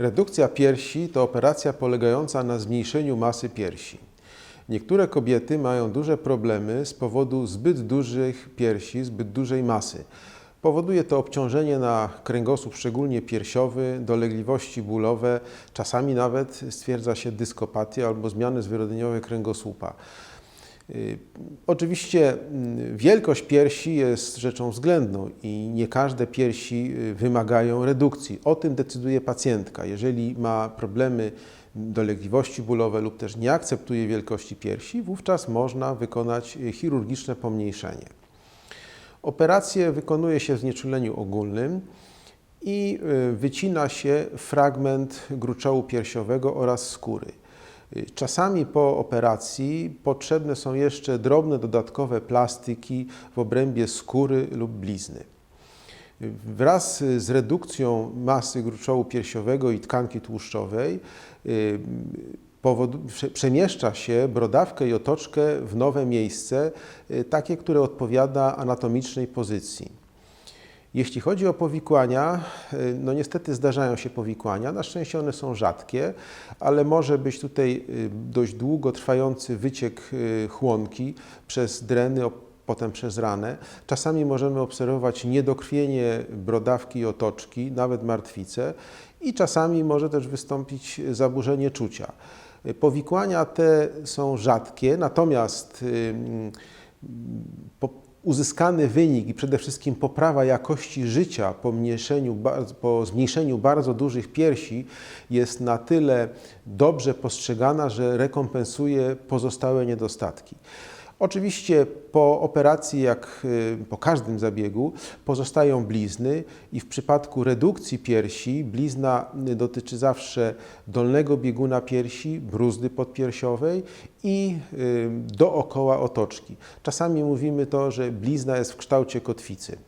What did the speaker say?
Redukcja piersi to operacja polegająca na zmniejszeniu masy piersi. Niektóre kobiety mają duże problemy z powodu zbyt dużych piersi, zbyt dużej masy. Powoduje to obciążenie na kręgosłup, szczególnie piersiowy, dolegliwości bólowe, czasami nawet stwierdza się dyskopatię albo zmiany zwyrodnieniowe kręgosłupa. Y, Oczywiście mm, wielkość piersi jest rzeczą względną i nie każde piersi y, wymagają redukcji. O tym decyduje pacjentka. Jeżeli ma problemy, dolegliwości bólowe lub też nie akceptuje wielkości piersi, wówczas można wykonać y, chirurgiczne pomniejszenie. Operację wykonuje się w znieczuleniu ogólnym i wycina się fragment gruczołu piersiowego oraz skóry. Czasami po operacji potrzebne są jeszcze drobne dodatkowe plastyki w obrębie skóry lub blizny. Wraz z redukcją masy gruczołu piersiowego i tkanki tłuszczowej y, przemieszcza się brodawkę i otoczkę w nowe miejsce, y, takie, które odpowiada anatomicznej pozycji. Jeśli chodzi o powikłania, y, no niestety zdarzają się powikłania. Na szczęście one są rzadkie, ale może być tutaj y, dość długo trwający wyciek y, chłonki przez dreny, potem przez ranę. Czasami możemy obserwować niedokrwienie brodawki i otoczki, nawet martwicę i czasami może też wystąpić zaburzenie czucia. Powikłania te są rzadkie, natomiast uzyskany wynik i przede wszystkim poprawa jakości życia po, po zmniejszeniu bardzo dużych piersi jest na tyle dobrze postrzegana, że rekompensuje pozostałe niedostatki. Oczywiście po operacji, jak y, po każdym zabiegu, pozostają blizny i w przypadku redukcji piersi blizna y, dotyczy zawsze dolnego bieguna piersi, bruzdy podpiersiowej i y, dookoła otoczki. Czasami mówimy to, że blizna jest w kształcie kotwicy.